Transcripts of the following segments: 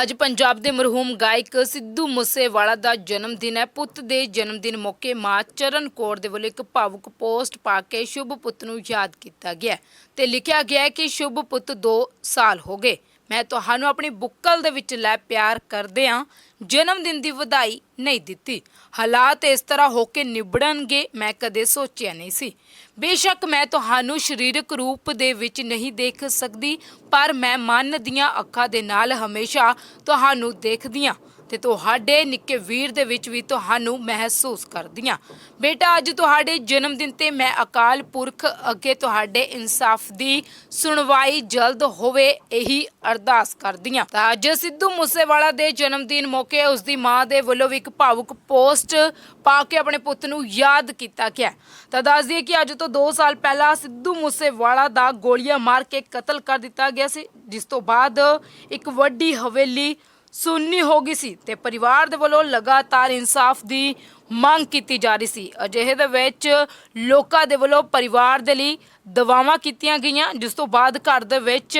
ਅੱਜ ਪੰਜਾਬ ਦੇ ਮਰਹੂਮ ਗਾਇਕ ਸਿੱਧੂ ਮੂਸੇਵਾਲਾ ਦਾ ਜਨਮ ਦਿਨ ਹੈ। ਪੁੱਤ ਦੇ ਜਨਮ ਦਿਨ ਮੌਕੇ ਮਾਂ ਚਰਨ ਕੌਰ ਦੇ ਵੱਲੋਂ ਇੱਕ ਭਾਵੁਕ ਪੋਸਟ ਪਾ ਕੇ ਸ਼ੁਭ ਪੁੱਤ ਨੂੰ ਯਾਦ ਕੀਤਾ ਗਿਆ ਹੈ ਤੇ ਲਿਖਿਆ ਗਿਆ ਹੈ ਕਿ ਸ਼ੁਭ ਪੁੱਤ 2 ਸਾਲ ਹੋ ਗਏ। ਮੈਂ ਤੁਹਾਨੂੰ ਆਪਣੀ ਬੁੱਕਲ ਦੇ ਵਿੱਚ ਲੈ ਪਿਆਰ ਕਰਦੇ ਹਾਂ। ਜਨਮ ਦਿਨ ਦੀ ਵਧਾਈ ਨਹੀਂ ਦਿੱਤੀ। ਹਾਲਾਤ ਇਸ ਤਰ੍ਹਾਂ ਹੋ ਕੇ ਨਿਬੜਨਗੇ, ਮੈਂ ਕਦੇ ਸੋਚਿਆ ਨਹੀਂ ਸੀ। ਬੇਸ਼ੱਕ ਮੈਂ ਤੁਹਾਨੂੰ ਸਰੀਰਕ ਰੂਪ ਦੇ ਵਿੱਚ ਨਹੀਂ ਦੇਖ ਸਕਦੀ, ਪਰ ਮੈਂ ਮਨ ਦੀਆਂ ਅੱਖਾਂ ਦੇ ਨਾਲ ਹਮੇਸ਼ਾ ਤੁਹਾਨੂੰ ਦੇਖਦੀ ਹਾਂ। ਤੇ ਤੁਹਾਡੇ ਨਿੱਕੇ ਵੀਰ ਦੇ ਵਿੱਚ ਵੀ ਤੁਹਾਨੂੰ ਮਹਿਸੂਸ ਕਰਦੀ ਬੇਟਾ, ਅੱਜ ਤੁਹਾਡੇ ਜਨਮ ਦਿਨ ਤੇ ਮੈਂ ਅਕਾਲ ਪੁਰਖ ਅੱਗੇ ਤੁਹਾਡੇ ਇਨਸਾਫ ਦੀ ਸੁਣਵਾਈ ਜਲਦ ਹੋਵੇ, ਇਹੀ ਅਰਦਾਸ ਕਰਦੀ ਤਾਂ ਅੱਜ ਸਿੱਧੂ ਮੂਸੇਵਾਲਾ ਦੇ ਜਨਮ ਦਿਨ ਮੌਕੇ ਉਸ ਦੀ ਮਾਂ ਦੇ ਵੱਲੋਂ ਵੀ ਇੱਕ ਭਾਵੁਕ ਪੋਸਟ ਪਾ ਕੇ ਆਪਣੇ ਪੁੱਤ ਨੂੰ ਯਾਦ ਕੀਤਾ ਗਿਆ। ਤਾਂ ਦੱਸ ਦਈਏ ਕਿ ਅੱਜ ਤੋਂ 2 ਸਾਲ ਪਹਿਲਾਂ ਸਿੱਧੂ ਮੂਸੇਵਾਲਾ ਦਾ ਗੋਲੀਆਂ ਮਾਰ ਕੇ ਕਤਲ ਕਰ ਦਿੱਤਾ ਗਿਆ ਸੀ, ਜਿਸ ਤੋਂ ਬਾਅਦ ਇੱਕ ਵੱਡੀ ਹਵੇਲੀ ਸੁੰਨੀ ਹੋ ਗਈ ਸੀ ਤੇ ਪਰਿਵਾਰ ਦੇ ਵੱਲੋਂ ਲਗਾਤਾਰ ਇਨਸਾਫ ਦੀ ਮੰਗ ਕੀਤੀ ਜਾ ਰਹੀ ਸੀ। ਅਜਿਹੇ ਦੇ ਵਿੱਚ ਲੋਕਾਂ ਦੇ ਵੱਲੋਂ ਪਰਿਵਾਰ ਦੇ ਲਈ ਦਵਾਵਾਂ ਕੀਤੀਆਂ ਗਈਆਂ, ਜਿਸ ਤੋਂ ਬਾਅਦ ਘਰ ਦੇ ਵਿੱਚ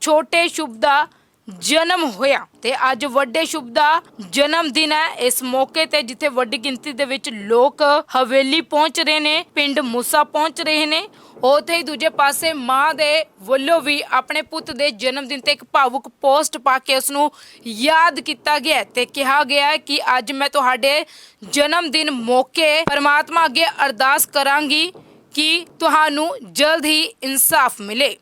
ਛੋਟੇ ਸ਼ੁਭ ਦਾ ਜਨਮ ਹੋਇਆ ਤੇ ਅੱਜ ਵੱਡੇ ਸ਼ੁਭ ਦਾ ਜਨਮ ਦਿਨ ਹੈ। ਇਸ ਮੌਕੇ ਤੇ ਜਿੱਥੇ ਵੱਡੀ ਗਿਣਤੀ ਦੇ ਵਿੱਚ ਲੋਕ ਹਵੇਲੀ ਪਹੁੰਚ ਰਹੇ ਨੇ, ਪਿੰਡ ਮੂਸਾ ਪਹੁੰਚ ਰਹੇ ਨੇ, ਉਥੇ ਹੀ ਦੂਜੇ ਪਾਸੇ ਮਾਂ ਦੇ ਵੱਲੋਂ ਵੀ ਆਪਣੇ ਪੁੱਤ ਦੇ ਜਨਮ ਦਿਨ ਤੇ ਇੱਕ ਭਾਵੁਕ ਪੋਸਟ ਪਾ ਕੇ ਉਸ ਨੂੰ ਯਾਦ ਕੀਤਾ ਗਿਆ ਤੇ ਕਿਹਾ ਗਿਆ ਹੈ ਕਿ ਅੱਜ ਮੈਂ ਤੁਹਾਡੇ ਜਨਮ ਦਿਨ ਮੌਕੇ ਪਰਮਾਤਮਾ ਅੱਗੇ ਅਰਦਾਸ ਕਰਾਂਗੀ ਕਿ ਤੁਹਾਨੂੰ ਜਲਦ ਹੀ ਇਨਸਾਫ ਮਿਲੇ।